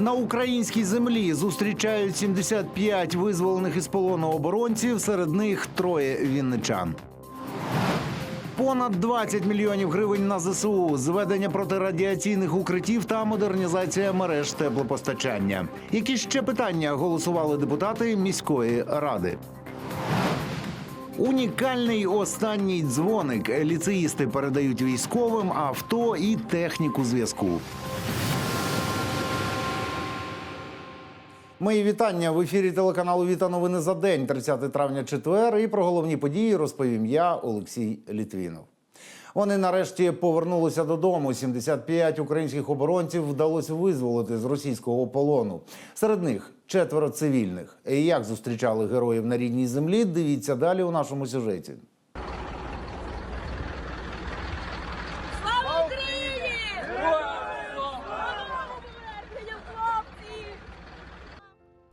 На українській землі зустрічають 75 визволених із полону оборонців. Серед них троє вінничан. Понад 20 мільйонів гривень на ЗСУ, зведення протирадіаційних укриттів та модернізація мереж теплопостачання. Які ще питання голосували депутати міської ради? Унікальний останній дзвоник. Ліцеїсти передають військовим авто і техніку зв'язку. Мої вітання в ефірі телеканалу Віта новини за день, 30 травня, четвер. І про головні події розповім я, Олексій Літвінов. Вони нарешті повернулися додому. 75 українських оборонців вдалося визволити з російського полону. Серед них четверо цивільних. Як зустрічали героїв на рідній землі? Дивіться далі у нашому сюжеті. Слава Україні! Слава хлопці!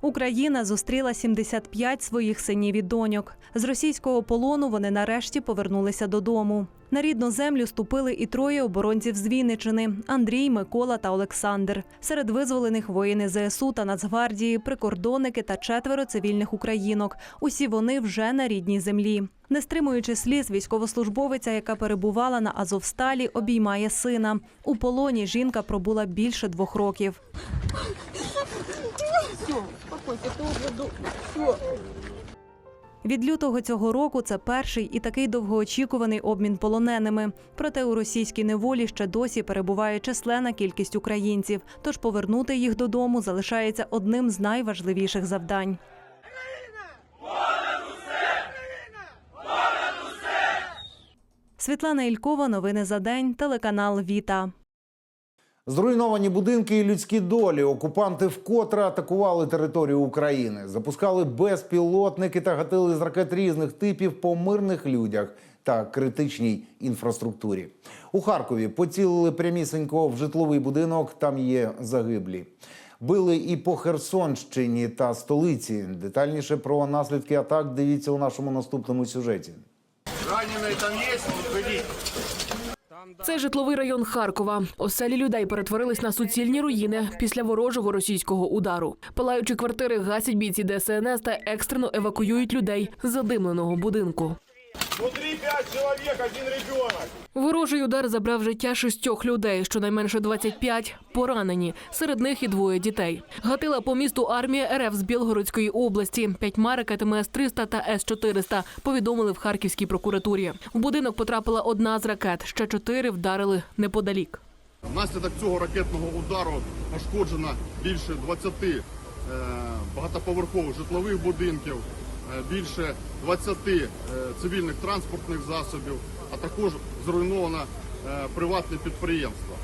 Україна зустріла 75 своїх синів і доньок. З російського полону вони нарешті повернулися додому. На рідну землю ступили і троє оборонців з Вінничини – Андрій, Микола та Олександр. Серед визволених воїни ЗСУ та Нацгвардії, прикордонники та четверо цивільних українок. Усі вони вже на рідній землі. Не стримуючи сліз, військовослужбовиця, яка перебувала на Азовсталі, обіймає сина. У полоні жінка пробула більше двох років. Від лютого цього року це перший і такий довгоочікуваний обмін полоненими. Проте у російській неволі ще досі перебуває численна кількість українців. Тож повернути їх додому залишається одним з найважливіших завдань. Світлана Ількова, новини за день, телеканал Віта. Зруйновані будинки і людські долі. Окупанти вкотре атакували територію України, запускали безпілотники та гатили з ракет різних типів по мирних людях та критичній інфраструктурі. У Харкові поцілили прямісенько в житловий будинок. Там є загиблі. Били і по Херсонщині та столиці. Детальніше про наслідки атак дивіться у нашому наступному сюжеті. Раненые там есть? Выходи. Це житловий район Харкова. Оселі людей перетворились на суцільні руїни після ворожого російського удару. Палаючі квартири гасять бійці ДСНС та екстрено евакуюють людей з задимленого будинку. Внутри пять человек, один ребенок. Ворожий удар забрав життя шістьох людей, щонайменше 25 поранені. Серед них і двоє дітей. Гатила по місту армія РФ з Білгородської області. П'ятьма ракетами С-300 та С-400 повідомили в Харківській прокуратурі. В будинок потрапила одна з ракет, ще чотири вдарили неподалік. Внаслідок цього ракетного удару пошкоджено більше 20 е, багатоповерхових житлових будинків, більше 20 е, цивільних транспортних засобів, а також зруйновано е, приватне підприємство.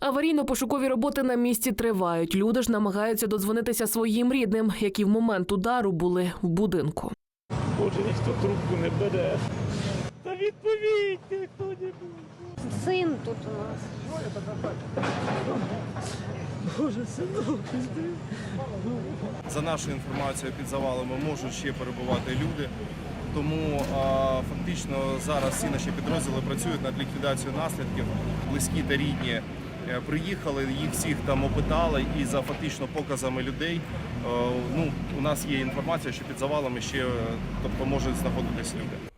Аварійно-пошукові роботи на місці тривають. Люди ж намагаються додзвонитися своїм рідним, які в момент удару були в будинку. Боже, ніхто трубку не бере. Та відповідьте хто-небудь. Син тут у нас. Боже, синок. За нашою інформацією, під завалами можуть ще перебувати люди. Тому а, фактично зараз всі наші підрозділи працюють над ліквідацією наслідків. Близькі та рідні е, приїхали, їх всіх там опитали, і за фактично показами людей. е, Ну, у нас є інформація, що під завалами ще е, тобто можуть знаходитись люди.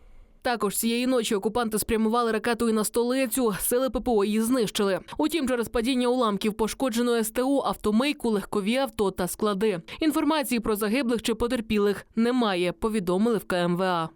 Також цієї ночі окупанти спрямували ракету і на столицю. Сили ППО її знищили. Утім, через падіння уламків пошкоджено СТО, автомийку, легкові авто та склади. Інформації про загиблих чи потерпілих немає. Повідомили в КМВА.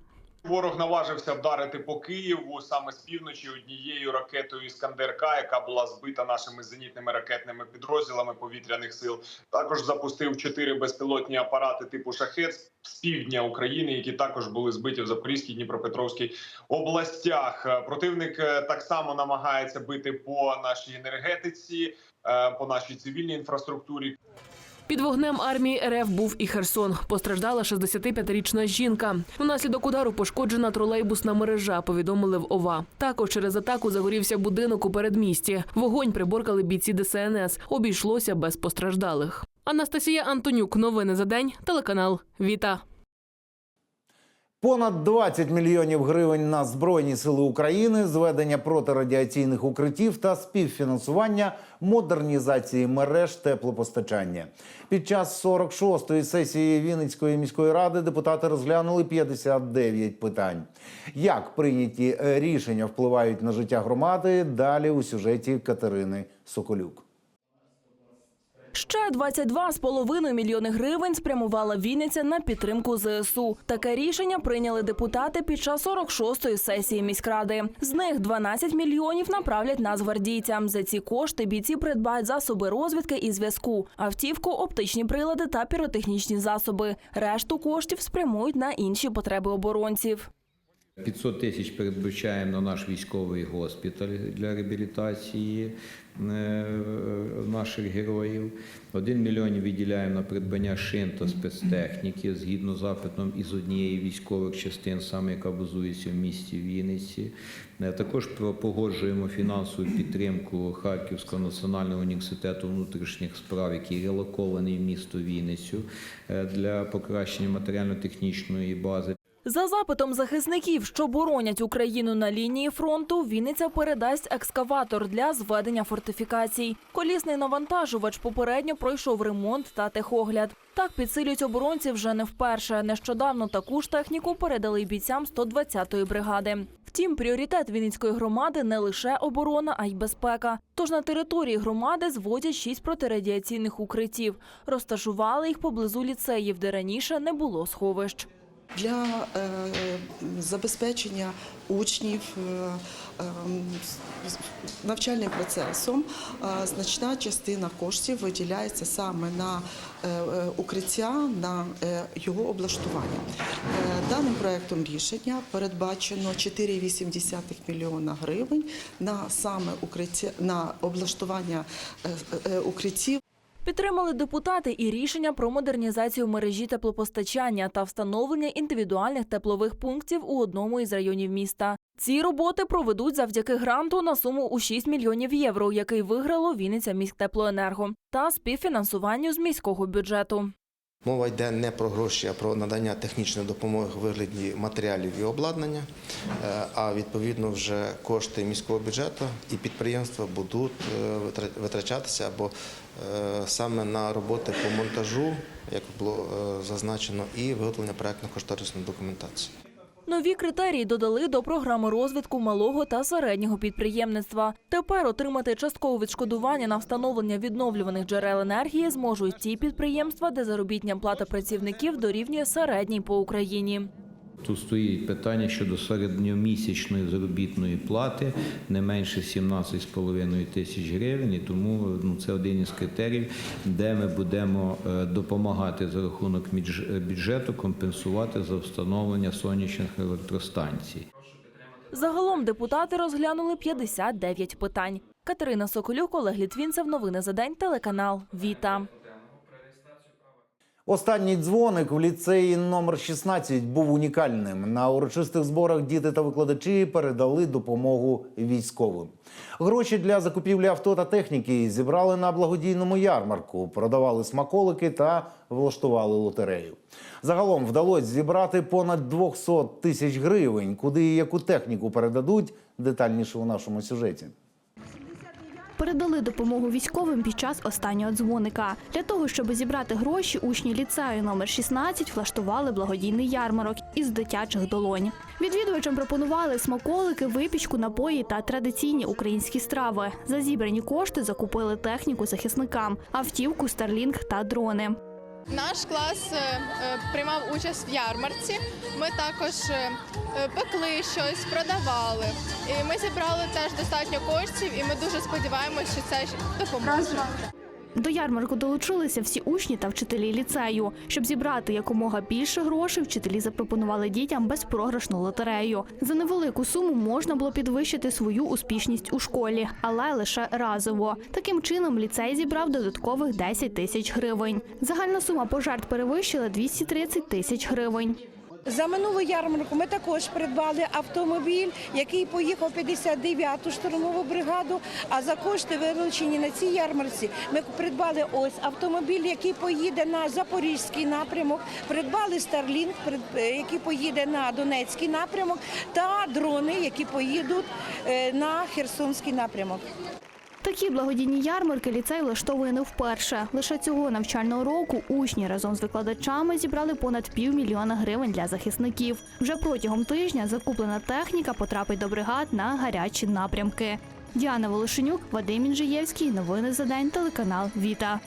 Ворог наважився вдарити по Києву саме з півночі однією ракетою Іскандер К, яка була збита нашими зенітними ракетними підрозділами повітряних сил. Також запустив чотири безпілотні апарати типу шахет з півдня України, які також були збиті в Запорізькій Дніпропетровській областях. Противник е, так само намагається бити по нашій енергетиці, е, по нашій цивільній інфраструктурі. Під вогнем армії РФ був і Херсон. Постраждала 65-річна жінка. Внаслідок удару пошкоджена тролейбусна мережа. Повідомили в ОВА. Також через атаку загорівся будинок у передмісті. Вогонь приборкали бійці ДСНС. Обійшлося без постраждалих. Анастасія Антонюк. Новини за день. Телеканал Віта. Понад 20 мільйонів гривень на збройні сили України, зведення протирадіаційних укриттів та співфінансування модернізації мереж теплопостачання. Під час 46-ї сесії Вінницької міської ради депутати розглянули 59 питань. Як прийняті рішення впливають на життя громади? Далі у сюжеті Катерини Соколюк. Ще 22,5 мільйони гривень спрямувала Вінниця на підтримку ЗСУ. Таке рішення прийняли депутати під час 46-ї сесії міськради. З них 12 мільйонів направлять нацгвардійцям. За ці кошти бійці придбають засоби розвідки і зв'язку, автівку, оптичні прилади та піротехнічні засоби. Решту коштів спрямують на інші потреби оборонців. 500 тисяч передбачаємо на наш військовий госпіталь для реабілітації е, наших героїв. 1 мільйон виділяємо на придбання шин та спецтехніки згідно з запитом із однієї військових частин, саме яка базується в місті Вінниці. Е, Також погоджуємо фінансову підтримку Харківського національного університету внутрішніх справ, який релокований в місто Вінницю е, для покращення матеріально-технічної бази. За запитом захисників, що боронять Україну на лінії фронту, Вінниця передасть екскаватор для зведення фортифікацій. Колісний навантажувач попередньо пройшов ремонт та техогляд. Так підсилюють оборонці вже не вперше. Нещодавно таку ж техніку передали бійцям 120-ї бригади. Втім, пріоритет Вінницької громади не лише оборона, а й безпека. Тож на території громади зводять шість протирадіаційних укриттів. Розташували їх поблизу ліцеїв, де раніше не було сховищ. Для е, забезпечення учнів е, е, з- навчальним процесом е, значна частина коштів виділяється саме на укриття, на його облаштування. Даним проектом рішення передбачено 4,8 мільйона гривень на саме укриття на облаштування укриттів. Підтримали депутати і рішення про модернізацію мережі теплопостачання та встановлення індивідуальних теплових пунктів у одному із районів міста. Ці роботи проведуть завдяки гранту на суму у 6 мільйонів євро, який виграло Вінниця міськтеплоенерго, та співфінансуванню з міського бюджету. Мова йде не про гроші, а про надання технічної допомоги в вигляді матеріалів і обладнання, Е, а відповідно вже кошти міського бюджету і підприємства будуть е, витрачатися або саме на роботи по монтажу, як було е, зазначено, і виготовлення проектно-кошторисної документації. Нові критерії додали до програми розвитку малого та середнього підприємництва. Тепер отримати часткове відшкодування на встановлення відновлюваних джерел енергії зможуть ті підприємства, де заробітня плата працівників дорівнює середній по Україні. Тут стоїть питання щодо середньомісячної заробітної плати не менше 17,5 тисяч гривень, і тому ну, це один із критеріїв, де ми будемо е, допомагати за рахунок бюджету компенсувати за встановлення сонячних електростанцій. Загалом депутати розглянули 59 питань. Катерина Соколюк, Олег Літвінцев. Новини за день. Телеканал Віта. Останній дзвоник в ліцеї номер 16 був унікальним. На урочистих зборах діти та викладачі передали допомогу військовим. Гроші для закупівлі авто та техніки зібрали на благодійному ярмарку, продавали смаколики та влаштували лотерею. Загалом вдалося зібрати понад 200 тисяч гривень. Куди і яку техніку передадуть детальніше у нашому сюжеті. Передали допомогу військовим під час останнього дзвоника. Для того, щоб зібрати гроші, учні ліцею номер 16 влаштували благодійний ярмарок із дитячих долонь. Відвідувачам пропонували смаколики, випічку, напої та традиційні українські страви. За зібрані кошти закупили техніку захисникам, автівку, старлінг та дрони. Наш клас е, е, приймав участь в ярмарці. Ми також е, е, пекли щось, продавали. І ми зібрали теж достатньо коштів, і ми дуже сподіваємося, що це допоможе. До ярмарку долучилися всі учні та вчителі ліцею. Щоб зібрати якомога більше грошей, вчителі запропонували дітям безпрограшну лотерею. За невелику суму можна було підвищити свою успішність у школі, але лише разово. Таким чином ліцей зібрав додаткових 10 тисяч гривень. Загальна сума пожертв перевищила 230 тисяч гривень. За минулу ярмарку ми також придбали автомобіль, який поїхав 59-ту штурмову бригаду. А за кошти, вилучені на цій ярмарці, ми придбали ось автомобіль, який поїде на запорізький напрямок. Придбали Старлінг, який поїде на Донецький напрямок, та дрони, які поїдуть е, на Херсонський напрямок. Такі благодійні ярмарки ліцей влаштовує не вперше. Лише цього навчального року учні разом з викладачами зібрали понад півмільйона гривень для захисників. Вже протягом тижня закуплена техніка потрапить до бригад на гарячі напрямки. Діана Волошенюк, Вадим Інжиєвський. Новини за день. Телеканал Віта.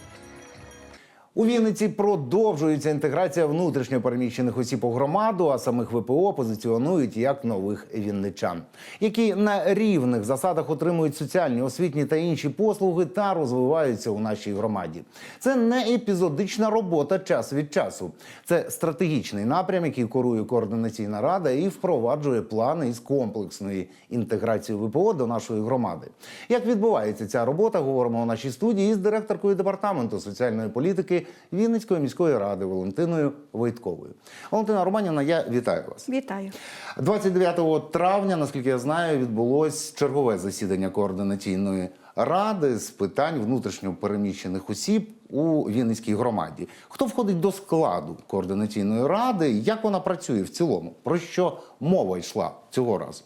У Вінниці продовжується інтеграція внутрішньопереміщених осіб у громаду, а самих ВПО позиціонують як нових вінничан, які на рівних засадах отримують соціальні, освітні та інші послуги та розвиваються у нашій громаді. Це не епізодична робота час від часу. Це стратегічний напрям, який курує координаційна рада і впроваджує плани із комплексної інтеграції ВПО до нашої громади. Як відбувається ця робота? Говоримо у нашій студії із директоркою департаменту соціальної політики Вінницької міської ради Валентиною Войтковою. Валентина Романівна, я вітаю вас. Вітаю. 29 травня, наскільки я знаю, відбулось чергове засідання координаційної ради з питань внутрішньопереміщених осіб у Вінницькій громаді. Хто входить до складу координаційної ради? Як вона працює в цілому? Про що мова йшла цього разу?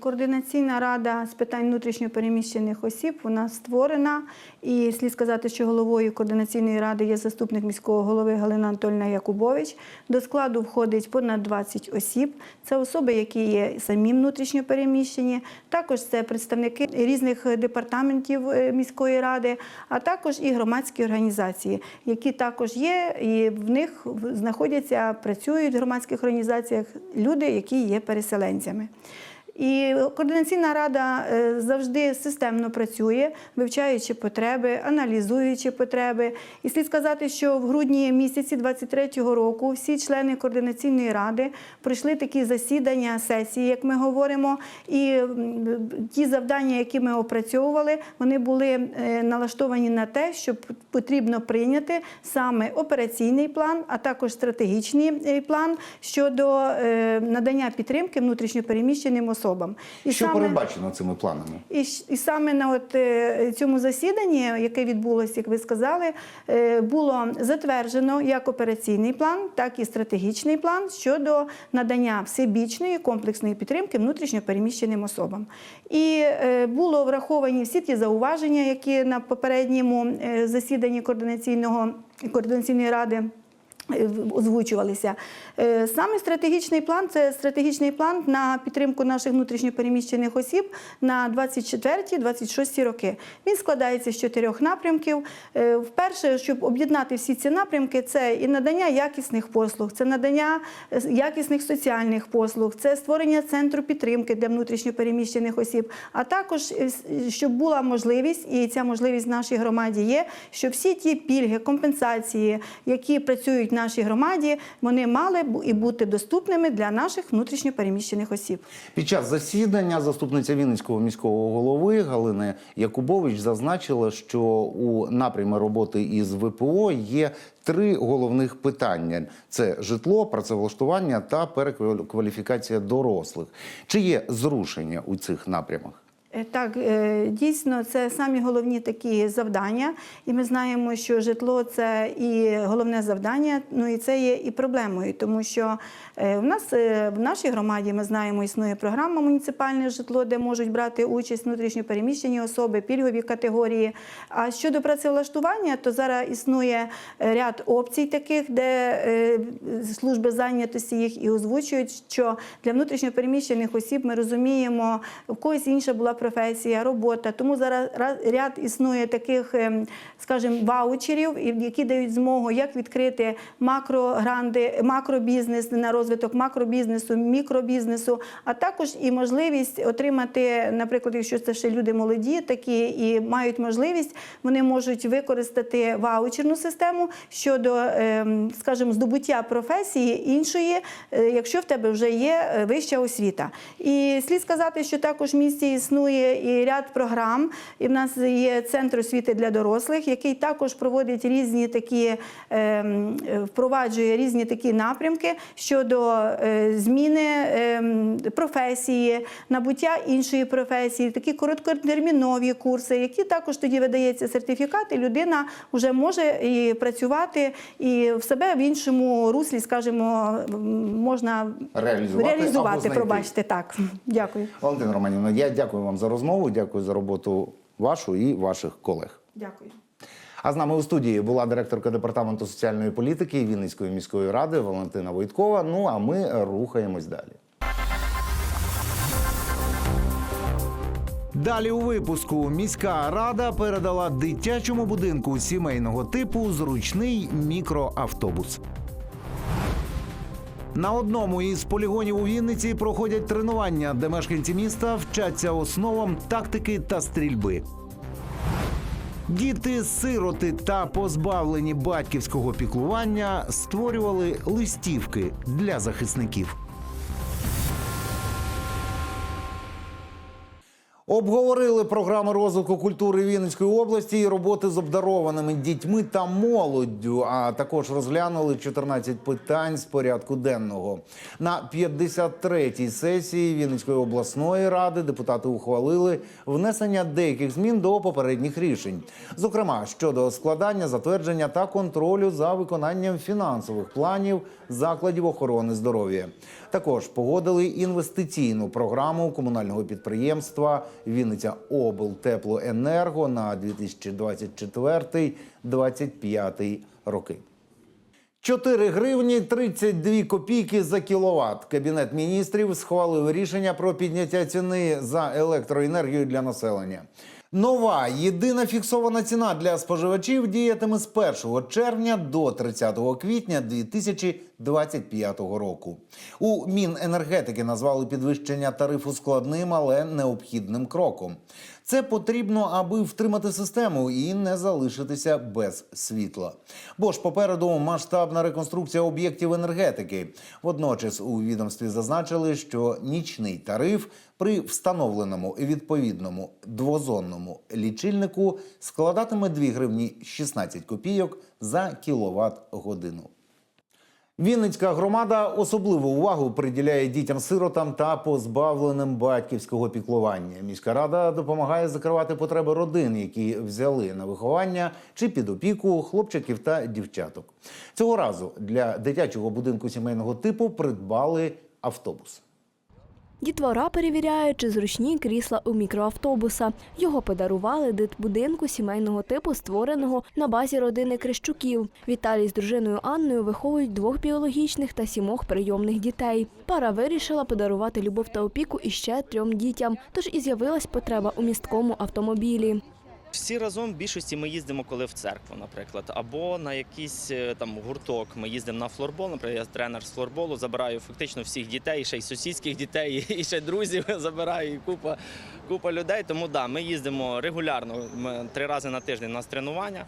Координаційна рада з питань внутрішньопереміщених осіб вона створена. І слід сказати, що головою координаційної ради є заступник міського голови Галина Анатольна Якубович. До складу входить понад 20 осіб. Це особи, які є самі внутрішньопереміщені. Також це представники різних департаментів е, міської ради, а також і громадські організації, які також є, і в них знаходяться, працюють в громадських організаціях люди, які є переселенцями. І координаційна рада е, завжди системно працює, вивчаючи потреби, аналізуючи потреби. І слід сказати, що в грудні місяці 23-го року всі члени координаційної ради пройшли такі засідання, сесії, як ми говоримо. І ті завдання, які ми опрацьовували, вони були е, налаштовані на те, що потрібно прийняти саме операційний план, а також стратегічний е, план щодо надання підтримки внутрішньопереміщеним особам. І що саме- передбачено цими планами? і, і саме на от е, цьому засіданні, яке відбулося, як ви сказали, е, було затверджено як операційний план, так і стратегічний план щодо надання всебічної комплексної підтримки внутрішньо переміщеним особам. І е, було враховані всі ті зауваження, які на попередньому засіданні координаційного координаційної ради озвучувалися. Е, Саме стратегічний план це стратегічний план на підтримку наших внутрішньопереміщених осіб на 24-26 роки. Він складається з чотирьох напрямків. Е, Вперше, щоб об'єднати всі ці напрямки, це і надання якісних послуг, це надання е, якісних соціальних послуг, це створення центру підтримки для внутрішньопереміщених осіб, а також е, щоб була можливість, і ця можливість в нашій громаді є, щоб всі ті пільги, компенсації, які працюють в нашій громаді, вони мали і бути доступними для наших внутрішньопереміщених осіб. Під час засідання заступниця Вінницького міського голови Галина Якубович зазначила, що у напрямі роботи із ВПО є три головних питання: це житло, працевлаштування та перекваліфікація дорослих. Чи є зрушення у цих напрямах? Е, Так, е, дійсно, це самі головні такі завдання, і ми знаємо, що житло це і головне завдання, ну і це є і проблемою, тому що е, в нас в нашій громаді ми знаємо, існує програма муніципальне житло, де можуть брати участь внутрішньопереміщені особи, пільгові категорії. А щодо працевлаштування, то зараз існує ряд опцій таких, де служби зайнятості їх і озвучують, що для внутрішньопереміщених осіб ми розуміємо, в когось інша була професія, робота. Тому зараз ряд існує таких, ем, скажімо, ваучерів, які дають змогу як відкрити макрогранди, макробізнес на розвиток макробізнесу, мікробізнесу, а також і можливість отримати, наприклад, якщо це ще люди молоді, такі і мають можливість, вони можуть використати ваучерну систему щодо, ем, скажімо, здобуття професії іншої, е, якщо в тебе вже є е, вища освіта. І слід сказати, що також в місті існує існує і ряд програм. І в нас є центр освіти для дорослих, який також проводить різні такі ем, впроваджує різні такі напрямки щодо е, зміни ем, професії, набуття іншої професії, такі короткотермінові курси, які також тоді видається сертифікат, і людина вже може і працювати і в себе в іншому руслі, скажімо, можна Реалізувати реалізувати пробачте так. Дякую. Валентина Романівна, я дякую вам за розмову, дякую за роботу вашу і ваших колег. Дякую. А з нами у студії була директорка департаменту соціальної політики Вінницької міської ради Валентина Войткова. Ну а ми рухаємось далі. Далі у випуску міська рада передала дитячому будинку сімейного типу зручний мікроавтобус. На одному із полігонів у Вінниці проходять тренування, де мешканці міста вчаться основам тактики та стрільби. Діти, сироти та позбавлені батьківського піклування створювали листівки для захисників. Обговорили програми розвитку культури Вінницької області і роботи з обдарованими дітьми та молоддю. А також розглянули 14 питань з порядку денного. На 53-й сесії Вінницької обласної ради депутати ухвалили внесення деяких змін до попередніх рішень, зокрема щодо складання, затвердження та контролю за виконанням фінансових планів закладів охорони здоров'я. Також погодили інвестиційну програму комунального підприємства Вінниця Облтеплоенерго на 2024-2025 роки. 4 гривні 32 копійки за кіловат. Кабінет міністрів схвалив рішення про підняття ціни за електроенергію для населення. Нова єдина фіксована ціна для споживачів діятиме з 1 червня до 30 квітня 2025 року. У Міненергетики назвали підвищення тарифу складним, але необхідним кроком. Це потрібно, аби втримати систему і не залишитися без світла. Бо ж попереду масштабна реконструкція об'єктів енергетики. Водночас у відомстві зазначили, що нічний тариф при встановленому відповідному двозонному лічильнику складатиме 2 гривні 16 копійок за кіловат годину. Вінницька громада особливу увагу приділяє дітям-сиротам та позбавленим батьківського піклування. Міська рада допомагає закривати потреби родин, які взяли на виховання чи під опіку хлопчиків та дівчаток. Цього разу для дитячого будинку сімейного типу придбали автобус. Дітвора перевіряє, чи зручні крісла у мікроавтобуса. Його подарували дитбудинку сімейного типу, створеного на базі родини Крищуків. Віталій з дружиною Анною виховують двох біологічних та сімох прийомних дітей. Пара вирішила подарувати любов та опіку іще трьом дітям. Тож і з'явилась потреба у місткому автомобілі. Всі разом в більшості ми їздимо коли в церкву, наприклад, або на якийсь е, там гурток. Ми їздимо на флорбол. Наприклад, я тренер з флорболу, забираю фактично всіх дітей, ще й сусідських дітей, і ще друзів забираю, і купа, купа людей. Тому да, ми їздимо регулярно. Ми три рази на тиждень у нас тренування.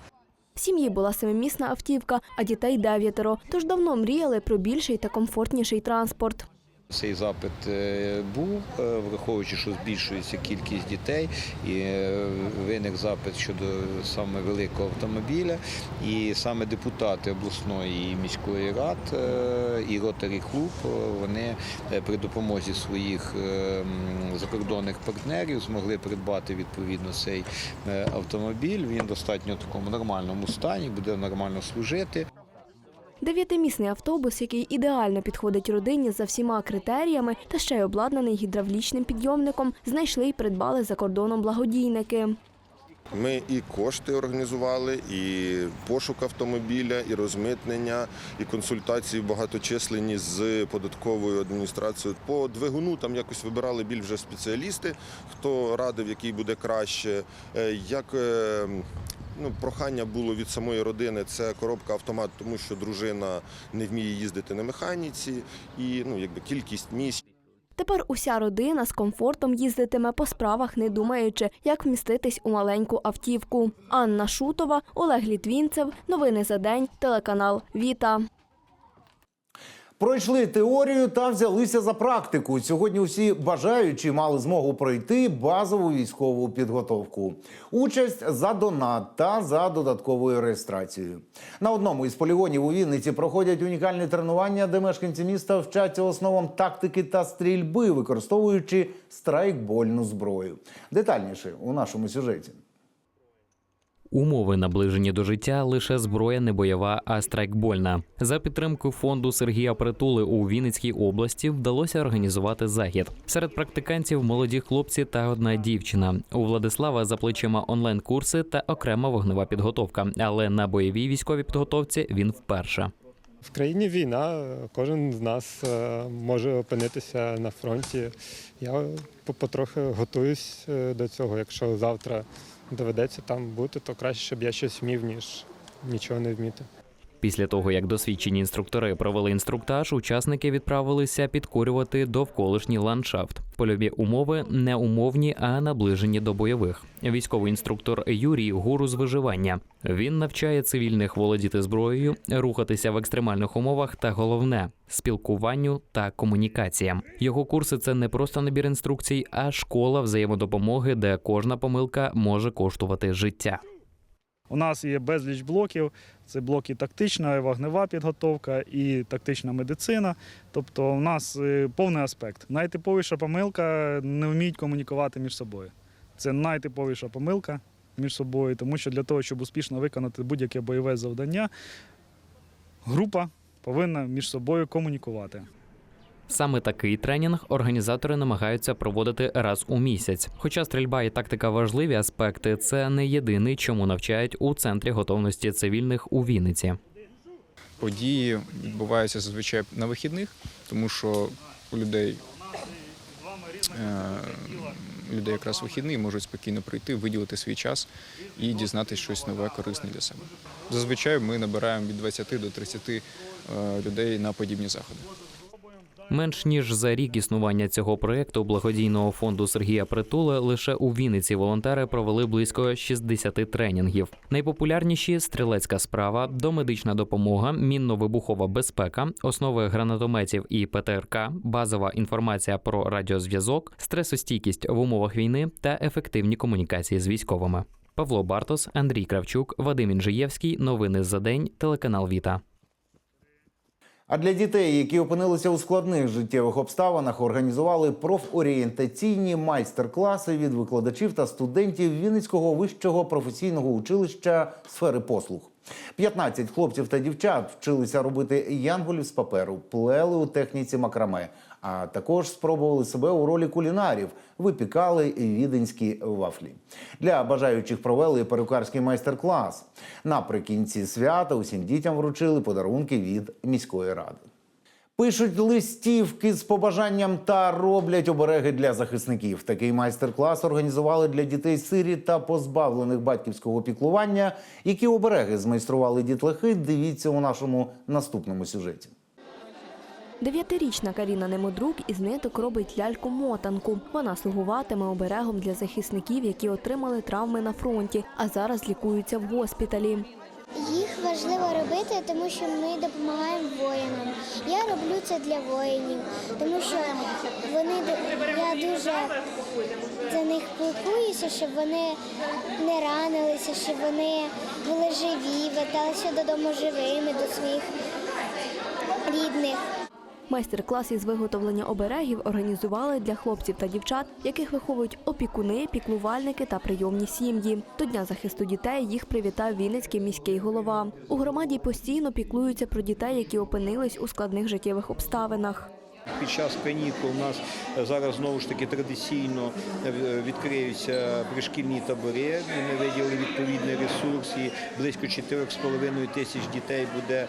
В сім'ї була семимісна автівка, а дітей дев'ятеро. Тож давно мріяли про більший та комфортніший транспорт. Цей запит е, був, е, враховуючи, що збільшується кількість дітей, і е, виник запит щодо саме великого автомобіля. І саме депутати обласної і міської рад і Ротарі Клуб вони при допомозі своїх закордонних партнерів змогли придбати відповідно цей автомобіль. Він достатньо в такому нормальному стані, буде нормально служити. Дев'ятимісний автобус, який ідеально підходить родині за всіма критеріями, та ще й обладнаний гідравлічним підйомником, знайшли і придбали за кордоном благодійники. Ми і кошти організували, і пошук автомобіля, і розмитнення, і консультації багаточисленні з податковою адміністрацією. По двигуну там якось вибирали більш вже спеціалісти, хто радив, який буде краще. Е, Як е, ну, прохання було від самої родини, це коробка автомат, тому що дружина не вміє їздити на механіці, і ну, якби кількість місць. Тепер уся родина з комфортом їздитиме по справах, не думаючи, як вміститись у маленьку автівку. Анна Шутова, Олег Літвінцев. Новини за день. Телеканал Віта. Пройшли теорію та взялися за практику. Сьогодні усі бажаючі мали змогу пройти базову військову підготовку. Участь за донат та за додатковою реєстрацією. На одному із полігонів у Вінниці проходять унікальні тренування, де мешканці міста вчаться основам тактики та стрільби, використовуючи страйкбольну зброю. Детальніше у нашому сюжеті. Умови наближені до життя лише зброя не бойова, а страйкбольна. За підтримки фонду Сергія Притули у Вінницькій області вдалося організувати захід. Серед практикантів молоді хлопці та одна дівчина. У Владислава за плечима онлайн-курси та окрема вогнева підготовка. Але на бойовій військовій підготовці він вперше. В країні війна, кожен з нас е, може опинитися на фронті. Я потрохи готуюсь е, до цього. Якщо завтра доведеться там бути, то краще, щоб я щось вмів, ніж нічого не вміти. Після того, як досвідчені інструктори провели інструктаж, учасники відправилися підкорювати довколишній ландшафт. Польові умови не умовні, а наближені до бойових. Військовий інструктор Юрій гуру з виживання. Він навчає цивільних володіти зброєю, рухатися в екстремальних умовах та головне спілкуванню та комунікаціям. Його курси це не просто набір інструкцій, а школа взаємодопомоги, де кожна помилка може коштувати життя. У нас є безліч блоків. Це блоки тактична і вогнева підготовка і тактична медицина. Тобто, у нас е, повний аспект. Найтиповіша помилка не вміють комунікувати між собою. Це найтиповіша помилка між собою, тому що для того, щоб успішно виконати будь-яке бойове завдання, група повинна між собою комунікувати. Саме такий тренінг організатори намагаються проводити раз у місяць. Хоча стрільба і тактика важливі аспекти, це не єдиний, чому навчають у центрі готовності цивільних у Вінниці. Події відбуваються зазвичай на вихідних, тому що у людей, е, людей якраз вихідні можуть спокійно прийти, виділити свій час і дізнатися щось нове, корисне для себе. Зазвичай ми набираємо від 20 до 30 е, людей на подібні заходи. Менш ніж за рік існування цього проєкту благодійного фонду Сергія Притули лише у Вінниці волонтери провели близько 60 тренінгів. Найпопулярніші стрілецька справа, домедична допомога, мінно-вибухова безпека, основи гранатометів і ПТРК, базова інформація про радіозв'язок, стресостійкість в умовах війни та ефективні комунікації з військовими. Павло Бартос, Андрій Кравчук, Вадим Інжиєвський. Новини за день. Телеканал Віта. А для дітей, які опинилися у складних життєвих обставинах, організували профорієнтаційні майстер-класи від викладачів та студентів Вінницького вищого професійного училища сфери послуг. 15 хлопців та дівчат вчилися робити янголів з паперу, плели у техніці макраме, а також спробували себе у ролі кулінарів, випікали віденські вафлі. Для бажаючих провели перукарський майстер-клас. Наприкінці свята усім дітям вручили подарунки від міської ради. Пишуть листівки з побажанням та роблять обереги для захисників. Такий майстер-клас організували для дітей сирі та позбавлених батьківського піклування. Які обереги змайстрували дітлахи? Дивіться у нашому наступному сюжеті. Дев'ятирічна Каріна Немодрук із ниток робить ляльку-мотанку. Вона слугуватиме оберегом для захисників, які отримали травми на фронті, а зараз лікуються в госпіталі. Їх важливо робити, тому що ми допомагаємо воїнам. Я роблю це для воїнів, тому що вони я дуже за них піклуюся, щоб вони не ранилися, щоб вони були живі, верталися додому живими до своїх рідних. Майстер-клас із виготовлення оберегів організували для хлопців та дівчат, яких виховують опікуни, піклувальники та прийомні сім'ї. До Дня захисту дітей їх привітав Вінницький міський голова. У громаді постійно піклуються про дітей, які опинились у складних життєвих обставинах. Під час канікул у нас зараз знову ж таки традиційно відкриються пришкільні табори. Ми виділили відповідний ресурс і близько 4,5 тисяч дітей буде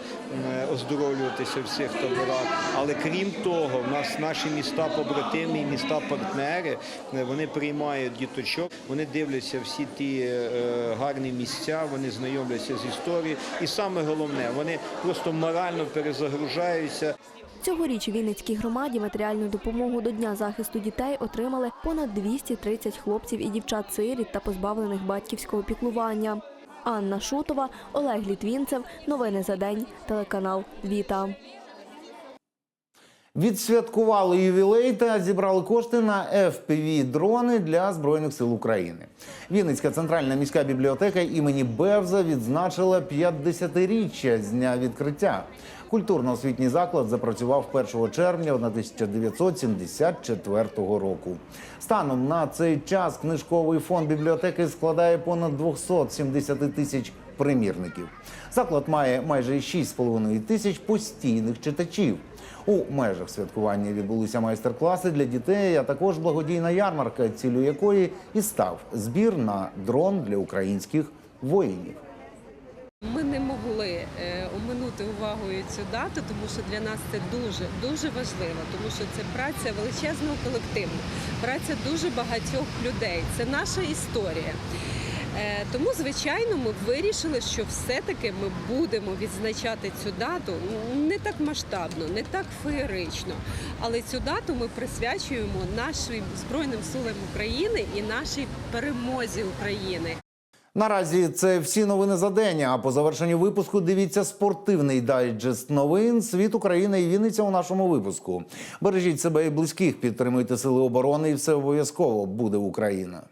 оздоровлюватися в цих таборах. Але крім того, в нас наші міста побратими, і міста партнери вони приймають діточок, вони дивляться всі ті е, гарні місця, вони знайомляться з історією. І саме головне, вони просто морально перезагружаються. Цьогоріч Вінницькій громаді матеріальну допомогу до Дня захисту дітей отримали понад 230 хлопців і дівчат сиріт та позбавлених батьківського піклування. Анна Шутова, Олег Літвінцев. Новини за день. Телеканал Віта. Відсвяткували ювілей та зібрали кошти на fpv дрони для збройних сил України. Вінницька центральна міська бібліотека імені Бевза відзначила 50-річчя з дня відкриття. Культурно-освітній заклад запрацював 1 червня 1974 року. Станом на цей час книжковий фонд бібліотеки складає понад 270 тисяч примірників. Заклад має майже 6,5 тисяч постійних читачів. У межах святкування відбулися майстер-класи для дітей, а також благодійна ярмарка, цілю якої і став збір на дрон для українських воїнів. Ми не могли е, оминути увагою цю дату, тому що для нас це дуже дуже важливо, тому що це праця величезного колективу, праця дуже багатьох людей. Це наша історія. Е, Тому, звичайно, ми вирішили, що все-таки ми будемо відзначати цю дату не так масштабно, не так феєрично. Але цю дату ми присвячуємо нашим Збройним силам України і нашій перемозі України. Наразі це всі новини за день. А по завершенню випуску дивіться спортивний дайджест новин світ України і Вінниця у нашому випуску. Бережіть себе і близьких, підтримуйте сили оборони, і все обов'язково буде Україна.